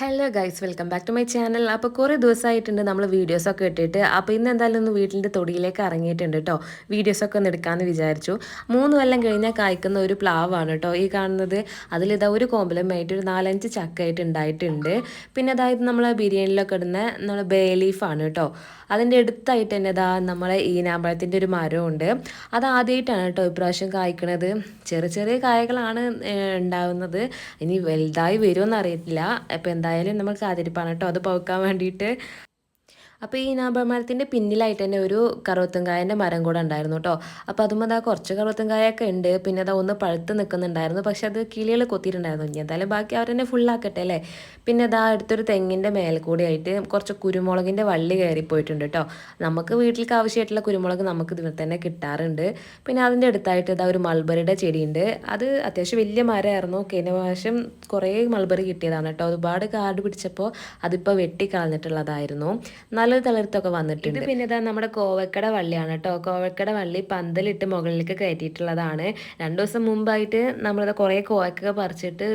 Hello guys welcome back to my channel അപ്പോൾ കുറേ ദിവസമായിട്ടുണ്ട് നമ്മൾ വീഡിയോസൊക്കെ ഇട്ടിട്ട്. അപ്പോൾ ഇന്ന് എന്തായാലും ഒന്ന് വീട്ടിന്റെ തൊടിയിലേക്ക് ഇറങ്ങിയിട്ടുണ്ട് കേട്ടോ വീഡിയോസൊക്കെ ഒന്ന് എടുക്കാമെന്ന് വിചാരിച്ചു. മൂന്ന് കൊല്ലം കഴിഞ്ഞാൽ കായ്ക്കുന്ന ഒരു പ്ലാവാണ് കേട്ടോ ഈ കാണുന്നത് അതിലിതാ ഒരു കോമ്പലമായിട്ട് ഒരു നാലഞ്ച് ചക്കയായിട്ട് ഉണ്ടായിട്ടുണ്ട് പിന്നെ അതായത് നമ്മൾ ബിരിയാണിയിലൊക്കെ ഇടുന്ന നമ്മൾ ബേ ലീഫാണ് കേട്ടോ അതിന്റെ അടുത്തായിട്ട് തന്നെ ഇതാ നമ്മളെ ഈനാമ്പഴത്തിന്റെ ഒരു മരമുണ്ട് അത് ആദ്യമായിട്ടാണ് കേട്ടോ ഇപ്രാവശ്യം കായ്ക്കണത്. ചെറിയ ചെറിയ കായകളാണ് ഉണ്ടാവുന്നത്. ഇനി വലുതായി വരുമെന്ന് അപ്പോൾ എന്തായാലും നമ്മൾ കാത്തിരിപ്പാണ് കേട്ടോ. അത് പൗക്കാൻ വേണ്ടിയിട്ട്. അപ്പോൾ ഈ മരത്തിന്റെ പിന്നിലായിട്ട് തന്നെ ഒരു കറുവത്തുംകായന്റെ മരം കൂടെ ഉണ്ടായിരുന്നു കേട്ടോ അപ്പോൾ അതും അതാ കുറച്ച് കറുവത്തുംകായൊക്കെ ഉണ്ട്. പിന്നെ അതാ ഒന്ന് പഴുത്ത് നിൽക്കുന്നുണ്ടായിരുന്നു പക്ഷെ അത് കിളികൾ കൊത്തിയിട്ടുണ്ടായിരുന്നു. ഇനി എന്തായാലും ബാക്കി അവർ തന്നെ ഫുള്ളാക്കട്ടെ അല്ലേ? പിന്നെ അതാ അടുത്തൊരു തെങ്ങിന്റെ മേൽക്കൂടി ആയിട്ട് കുറച്ച് കുരുമുളകിന്റെ വള്ളി കയറി പോയിട്ടുണ്ട് കേട്ടോ നമുക്ക് വീട്ടിലേക്ക് ആവശ്യമായിട്ടുള്ള കുരുമുളക് നമുക്ക് ഇതിൽ തന്നെ കിട്ടാറുണ്ട്. പിന്നെ അതിന്റെ അടുത്തായിട്ട് ഇതാ ഒരു മൾബറിയുടെ ചെടിയുണ്ട്. അത് അത്യാവശ്യം വലിയ മരമായിരുന്നു. കഴിഞ്ഞ പ്രാവശ്യം കുറേ മൾബറി കിട്ടിയതാണ് കേട്ടോ ഒരുപാട് കാട് പിടിച്ചപ്പോൾ അതിപ്പോൾ വെട്ടിക്കളഞ്ഞിട്ടുള്ളതായിരുന്നു. നല്ല തളർ തളിർത്തൊക്കെ വന്നിട്ടുണ്ട്. പിന്നെ ഇതാ നമ്മുടെ കോവക്കട വള്ളിയാണ് കേട്ടോ കോവക്കട വള്ളി പന്തലിട്ട് മുകളിലേക്ക് കയറ്റിയിട്ടുള്ളതാണ്. രണ്ടു ദിവസം മുമ്പായിട്ട് നമ്മളിത് കുറേ കോവക്കൊക്കെ പറിച്ചിട്ട്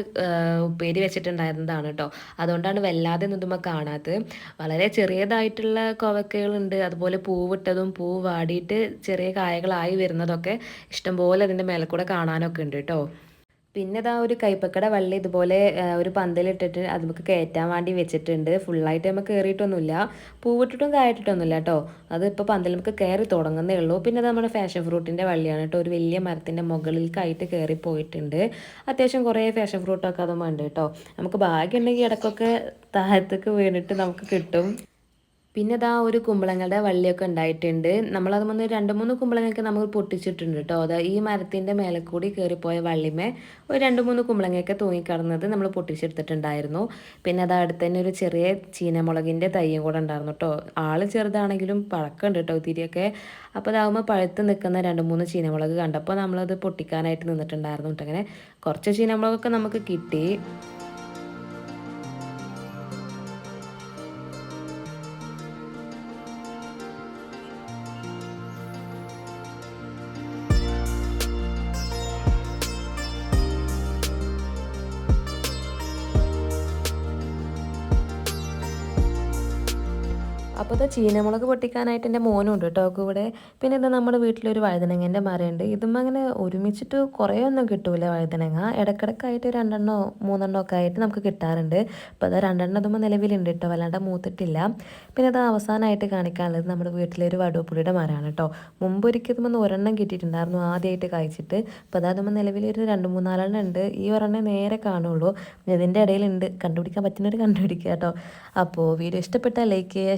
ഉപ്പേരി വെച്ചിട്ടുണ്ടായിരുന്നതാണ് കേട്ടോ അതുകൊണ്ടാണ് വല്ലാതെ ഒന്നും കാണാത്തത്. വളരെ ചെറിയതായിട്ടുള്ള കോവക്കകളുണ്ട്. അതുപോലെ പൂവിട്ടതും പൂ വാടിയിട്ട് ചെറിയ കായകളായി വരുന്നതൊക്കെ ഇഷ്ടംപോലെ അതിന്റെ മേലെ കൂടെ കാണാനൊക്കെ ഉണ്ട് കേട്ടോ പിന്നെ ഇതാ ഒരു കൈപ്പക്കട വള്ളി ഇതുപോലെ ഒരു പന്തലിട്ടിട്ട് അത് നമുക്ക് കയറ്റാൻ വേണ്ടി വെച്ചിട്ടുണ്ട്. ഫുള്ളായിട്ട് നമുക്ക് കയറിയിട്ടൊന്നുമില്ല പൂവിട്ടിട്ടും കായട്ടിട്ടൊന്നുമില്ല കേട്ടോ അത് ഇപ്പോൾ പന്തൽ നമുക്ക് കയറി തുടങ്ങുന്നേ ഉള്ളൂ. പിന്നെ അത് നമ്മുടെ ഫാഷൻ ഫ്രൂട്ടിന്റെ വള്ളിയാണ് കേട്ടോ ഒരു വലിയ മരത്തിന്റെ മുകളിലേക്കായിട്ട് കയറി പോയിട്ടുണ്ട്. അത്യാവശ്യം കുറേ ഫാഷൻ ഫ്രൂട്ടൊക്കെ അതും ഉണ്ട് കേട്ടോ നമുക്ക് ഭാഗ്യമുണ്ടെങ്കിൽ ഇടയ്ക്കൊക്കെ താഴത്തേക്ക് വീണിട്ട് നമുക്ക് കിട്ടും. പിന്നെ ഇതാ ഒരു കുമ്പളങ്ങളുടെ വള്ളിയൊക്കെ ഉണ്ടായിട്ടുണ്ട്. നമ്മളത് വന്ന് രണ്ട് മൂന്ന് കുമ്പളങ്ങയൊക്കെ നമ്മൾ പൊട്ടിച്ചിട്ടുണ്ട് കേട്ടോ അത് ഈ മരത്തിന്റെ മേലെ കൂടി കയറിപ്പോയ വള്ളിമേ ഒരു രണ്ട് മൂന്ന് കുമ്പളങ്ങയൊക്കെ തൂങ്ങിക്കിടന്നത് നമ്മൾ പൊട്ടിച്ചെടുത്തിട്ടുണ്ടായിരുന്നു. പിന്നെ അത് അടുത്ത് തന്നെ ഒരു ചെറിയ ചീനമുളകിന്റെ തയ്യും കൂടെ ഉണ്ടായിരുന്നു കേട്ടോ ആൾ ചെറുതാണെങ്കിലും പഴക്കമുണ്ട് കേട്ടോ തിരിയൊക്കെ അപ്പോൾ അതാകുമ്പോൾ പഴുത്ത് നിൽക്കുന്ന രണ്ട് മൂന്ന് ചീനമുളക് കണ്ടപ്പോൾ നമ്മളത് പൊട്ടിക്കാനായിട്ട് നിന്നിട്ടുണ്ടായിരുന്നു കേട്ടോ അങ്ങനെ കുറച്ച് ചീനമുളകൊക്കെ നമുക്ക് കിട്ടി. അപ്പോൾ ഇത് ചീനമുളക് പൊട്ടിക്കാനായിട്ട് എന്റെ മോനുണ്ട് കേട്ടോ. ഇവിടെ പിന്നെ ഇത് നമ്മുടെ വീട്ടിലൊരു വഴുതനങ്ങേന്റെ മരമുണ്ട് ഇതും അങ്ങനെ ഒരുമിച്ചിട്ട് കുറേ ഒന്നും കിട്ടൂല വഴുതനങ്ങ. ഇടക്കിടക്കായിട്ട് രണ്ടെണ്ണോ മൂന്നെണ്ണോ ഒക്കെ ആയിട്ട് നമുക്ക് കിട്ടാറുണ്ട്. അപ്പോൾ അത് രണ്ടെണ്ണം അതുമ്പോൾ നിലവിലുണ്ട് കേട്ടോ. വല്ലാണ്ട് മൂത്തിട്ടില്ല. പിന്നെ അത് അവസാനമായിട്ട് കാണിക്കാനുള്ളത് നമ്മുടെ വീട്ടിലൊരു വടുവപ്പുളിയുടെ മരമാണ് കേട്ടോ. മുമ്പ് ഇതുമ്പോൾ ഒരെണ്ണം കിട്ടിയിട്ടുണ്ടായിരുന്നു ആദ്യമായിട്ട് കഴിച്ചിട്ട് അപ്പോൾ അതാകുമ്പോൾ നിലവിലൊരു രണ്ട് മൂന്നാലെണ്ണം ഉണ്ട്. ഈ ഒരെണ്ണം നേരെ കാണുള്ളൂ. ഇതിന്റെ ഇടയിലുണ്ട്. കണ്ടുപിടിക്കാൻ പറ്റുന്നൊരു കണ്ടുപിടിക്കുക കേട്ടോ. അപ്പോൾ വീഡിയോ ഇഷ്ടപ്പെട്ടാൽ ലൈക്ക് ചെയ്യുക